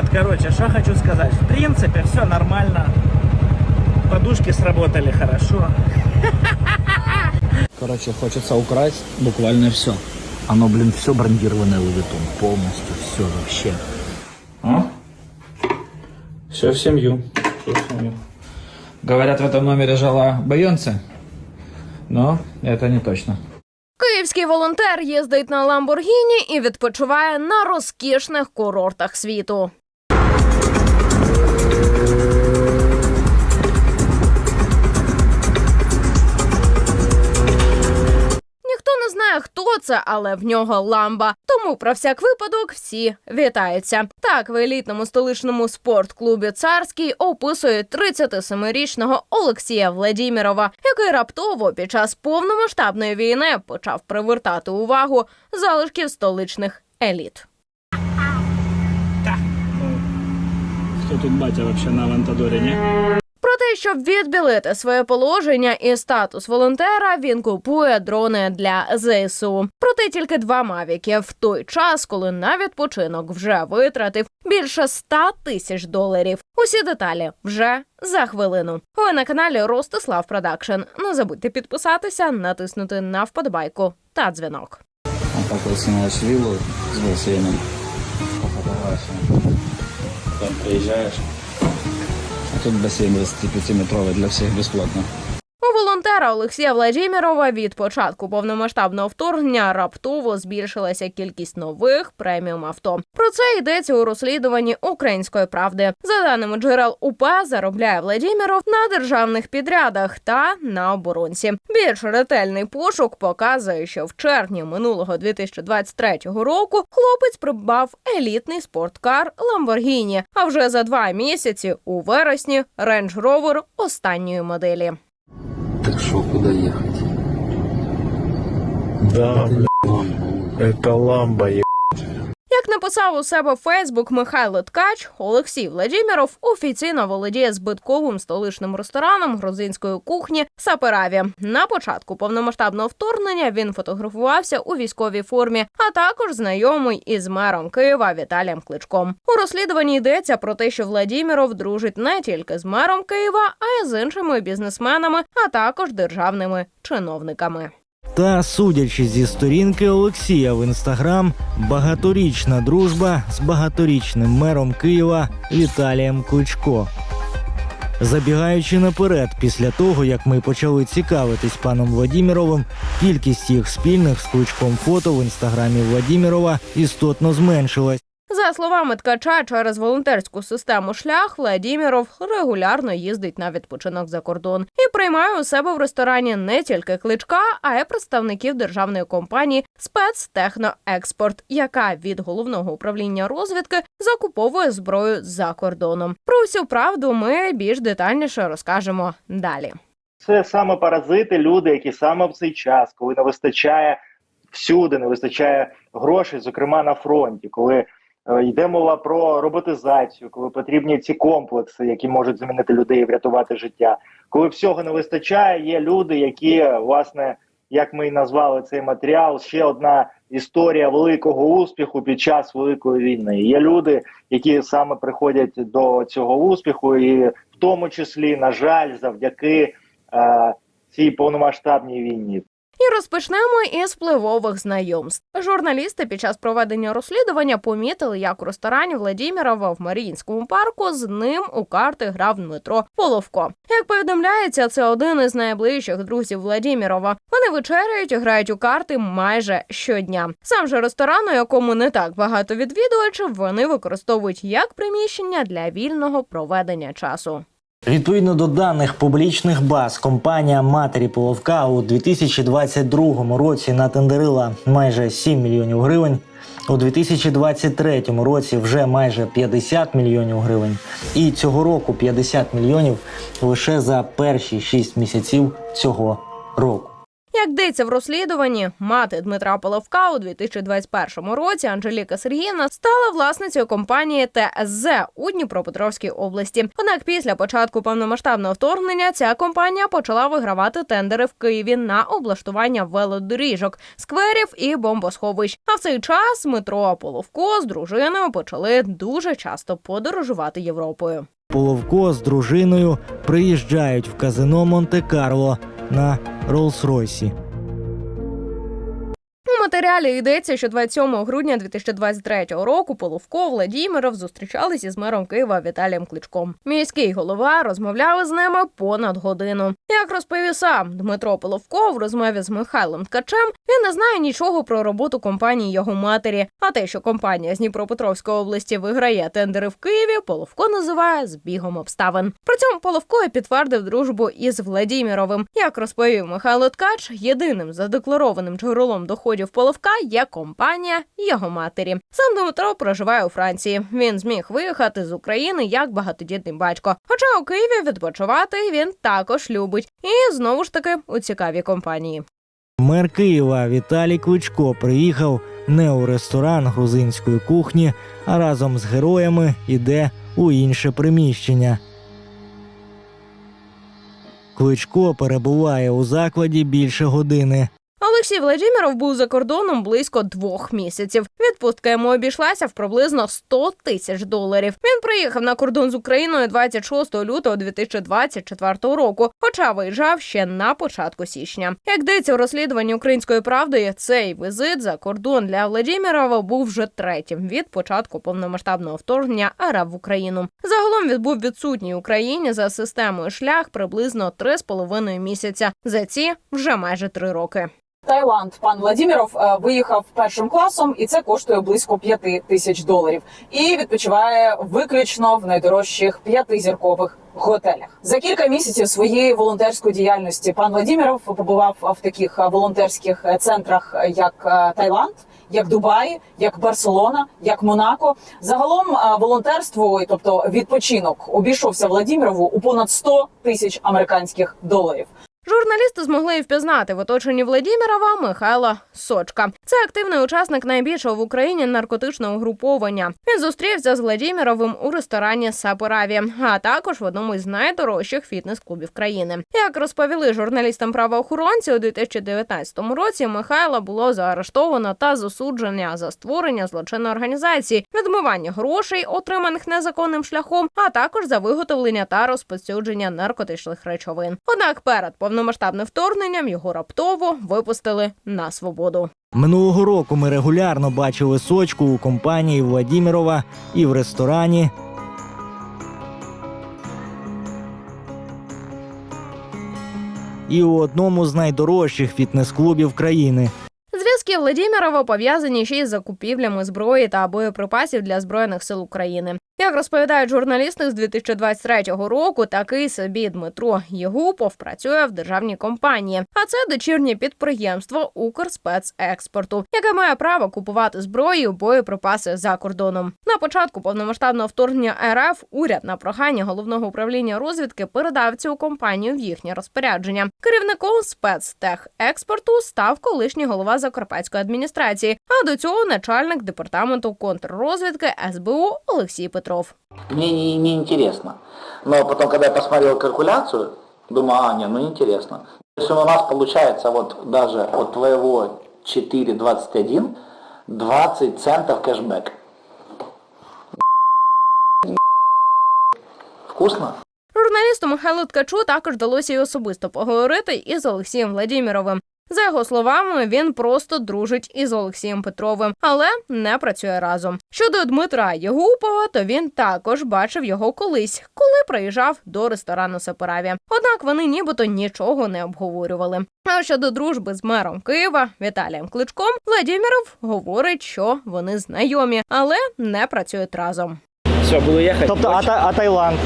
Вот, короче, что хочу сказать. В принципе, все нормально. Подушки сработали хорошо. Короче, хочется украсть буквально все. Оно, блин, все брендированное Vuitton. Полностью все вообще. А? Все в семью. Все в семью. Говорят, в этом номере жила Бейонсе. Но это не точно. Київський волонтер їздить на Ламборгіні і відпочиває на розкішних курортах світу. Хто це, але в нього ламба. Тому про всяк випадок всі вітаються. Так, в елітному столичному спортклубі царський описують 37-річного Олексія Владімірова, який раптово під час повномасштабної війни почав привертати увагу залишків столичних еліт. Кто тут батя вообще на Авантадоре, не? Про те, щоб відбілити своє положення і статус волонтера, він купує дрони для ЗСУ. Проте тільки два мавіки в той час, коли на відпочинок вже витратив більше 100 тисяч доларів. Усі деталі вже за хвилину. Ви на каналі Ростислав Продакшн. Не забудьте підписатися, натиснути на вподобайку та дзвінок. Так снимаешь виллу с бассейном. Там приезжаешь. Тут бассейн 25-метровий для всіх бесплатно. У волонтера Олексія Владімірова від початку повномасштабного вторгнення раптово збільшилася кількість нових преміум авто. Про це йдеться у розслідуванні української правди. За даними джерел УПА, заробляє Владіміров на державних підрядах та на оборонці. Більш ретельний пошук показує, що в червні минулого 2023 року хлопець придбав елітний спорткар Lamborghini, а вже за два місяці у вересні Range Rover останньої моделі. Что, куда ехать? Да, это ламба, е... Як написав у себе Фейсбук Михайло Ткач, Олексій Владіміров офіційно володіє збитковим столичним рестораном грузинської кухні Сапераві. На початку повномасштабного вторгнення він фотографувався у військовій формі, а також знайомий із мером Києва Віталієм Кличком. У розслідуванні йдеться про те, що Владіміров дружить не тільки з мером Києва, а й з іншими бізнесменами, а також державними чиновниками. Та, судячи зі сторінки Олексія в інстаграм, багаторічна дружба з багаторічним мером Києва Віталієм Кличко. Забігаючи наперед, після того як ми почали цікавитись паном Владіміровим, кількість їх спільних з кличком фото в інстаграмі Владімірова істотно зменшилась. За словами ткача, через волонтерську систему шлях Владіміров регулярно їздить на відпочинок за кордон і приймає у себе в ресторані не тільки кличка, а й представників державної компанії спецтехноекспорт, яка від головного управління розвідки закуповує зброю за кордоном. Про всю правду ми більш детальніше розкажемо далі. Це саме паразити, люди, які саме в цей час, коли не вистачає всюди, не вистачає грошей, зокрема на фронті, коли йде мова про роботизацію, коли потрібні ці комплекси, які можуть замінити людей і врятувати життя. Коли всього не вистачає, є люди, які власне, як ми і назвали цей матеріал, ще одна історія великого успіху під час великої війни. Є люди, які саме приходять до цього успіху, і в тому числі, на жаль, завдяки е, цій повномасштабній війні. І розпочнемо із впливових знайомств. Журналісти під час проведення розслідування помітили, як у ресторані Владімірова в Маріїнському парку з ним у карти грав Дмитро Половко. Як повідомляється, це один із найближчих друзів Владімірова. Вони вечеряють і грають у карти майже щодня. Сам же ресторан, у якому не так багато відвідувачів, вони використовують як приміщення для вільного проведення часу. Відповідно до даних публічних баз, компанія матері Половка у 2022 році натендерила майже 7 мільйонів гривень. У 2023 році вже майже 50 мільйонів гривень, і цього року 50 мільйонів лише за перші 6 місяців цього року. Як йдеться в розслідуванні, мати Дмитра Половка у 2021 році Анжеліка Сергіївна стала власницею компанії ТСЗ у Дніпропетровській області. Однак після початку повномасштабного вторгнення ця компанія почала вигравати тендери в Києві на облаштування велодоріжок, скверів і бомбосховищ. А в цей час Дмитро Половко з дружиною почали дуже часто подорожувати Європою. Половко з дружиною приїжджають в казино Монте-Карло на Роллс-Ройсі. У матеріалі йдеться, що 27 грудня 2023 року Половко Владімиров зустрічалися з мером Києва Віталієм Кличком. Міський голова розмовляв з ними понад годину. Як розповів сам Дмитро Половко в розмові з Михайлом Ткачем, він не знає нічого про роботу компанії його матері. А те, що компанія з Дніпропетровської області виграє тендери в Києві, Половко називає збігом обставин. При цьому Половко підтвердив дружбу із Владіміровим. Як розповів Михайло Ткач, єдиним задекларованим джерелом доходів Половка є компанія його матері. Сам Дмитро проживає у Франції. Він зміг виїхати з України як багатодітний батько. Хоча у Києві відпочивати він також любить. І знову ж таки у цікавій компанії. Мер Києва Віталій Кличко приїхав не у ресторан грузинської кухні, а разом з героями іде у інше приміщення. Кличко перебуває у закладі більше години. Олексій Владимиров був за кордоном близько двох місяців. Відпустка йому обійшлася в приблизно 100 тисяч доларів. Він приїхав на кордон з Україною 26 лютого 2024 року, хоча виїжджав ще на початку січня. Як йдеться у розслідуванні української правди, цей візит за кордон для Владимирова був вже третім від початку повномасштабного вторгнення РФ в Україну. Загалом він був відсутній Україні за системою шлях приблизно 3,5 місяця. За ці вже майже три роки. Таїланд пан Владіміров е, виїхав першим класом, і це коштує близько п'яти тисяч доларів. І відпочиває виключно в найдорожчих п'ятизіркових готелях. За кілька місяців своєї волонтерської діяльності пан Владіміров побував в таких е, волонтерських е, центрах, як Таїланд. Як Дубай, як Барселона, як Монако, загалом волонтерство, тобто відпочинок, обійшовся Владімірову у понад 100 тисяч американських доларів. Журналісти змогли впізнати в оточенні Владімірова Михайла Сочка. Це активний учасник найбільшого в Україні наркотичного угруповання. Він зустрівся з Владіміровим у ресторані Сапераві, а також в одному із найдорожчих фітнес-клубів країни. Як розповіли журналістам правоохоронці, у 2019 році Михайла було заарештовано та засудження за створення злочинної організації, відмивання грошей, отриманих незаконним шляхом, а також за виготовлення та розповсюдження наркотичних речовин. Однак перед повномасштабним вторгненням його раптово випустили на свободу. Минулого року ми регулярно бачили сочку у компанії Владімірова і в ресторані. І у одному з найдорожчих фітнес-клубів країни. Зв'язки Владімірова пов'язані ще й з закупівлями зброї та боєприпасів для збройних сил України. Як розповідають журналісти з 2023 року, такий собі Дмитро Єгупов працює в державній компанії, а це дочірнє підприємство Укрспецекспорту, яке має право купувати зброю, боєприпаси за кордоном. На початку повномасштабного вторгнення РФ уряд на прохання головного управління розвідки передав цю компанію в їхнє розпорядження. Керівником спецтехекспорту став колишній голова Закарпатської адміністрації, а до цього начальник департаменту контррозвідки СБУ Олексій Петров. Мне не, интересно. Но потом, когда я посмотрел калькуляцию, думаю, а, не, ну интересно. Если у нас получается вот даже от твоего 4.21 20 центов кэшбэк. Вкусно? Журналісту Михайлу Ткачу також вдалося й особисто поговорити із Олексієм Владіміровим. За його словами, він просто дружить із Олексієм Петровим, але не працює разом. Щодо Дмитра Єгупова, то він також бачив його колись, коли приїжджав до ресторану Сапераві. Однак вони нібито нічого не обговорювали. А щодо дружби з мером Києва Віталієм Кличком, Владіміров говорить, що вони знайомі, але не працюють разом. Все, буду ехать. Тобто, а, Та- а Таїланд,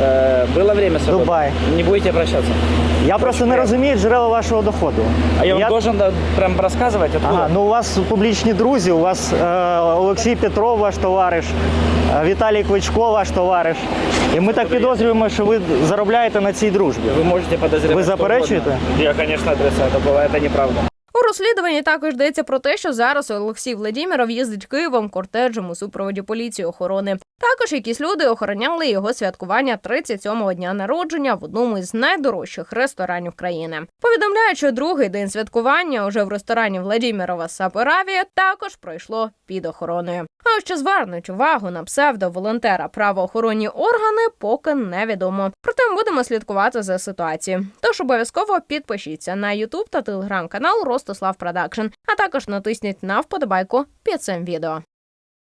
Э, было время свободное. Дубай. Не будете обращаться? Я просто не розумію джерела вашого доходу. А я вам должен да, прям рассказывать, откуда? Ага, ну у вас публічні друзі, у вас е, Олексій Петров, ваш товариш. е, Віталій Кличко, ваш товариш. І ми так підозрюємо, що ви заробляєте на цій дружбі. Вы можете подозревать. Ви что заперечуєте? угодно. Я, конечно, отрицаю такого, это неправда. У розслідуванні також йдеться про те, що зараз Олексій Владіміров їздить Києвом кортеджем у супроводі поліції охорони. Також якісь люди охороняли його святкування 37-го дня народження в одному із найдорожчих ресторанів країни. Повідомляють, що другий день святкування уже в ресторані Владімірова Сапераві також пройшло під охороною. А що звернуть увагу на псевдоволонтера правоохоронні органи, поки невідомо. Проте ми будемо слідкувати за ситуацією. Тож обов'язково підпишіться на YouTube та телеграм-канал Ростислав Продакшн, а також натисніть на вподобайку під цим відео.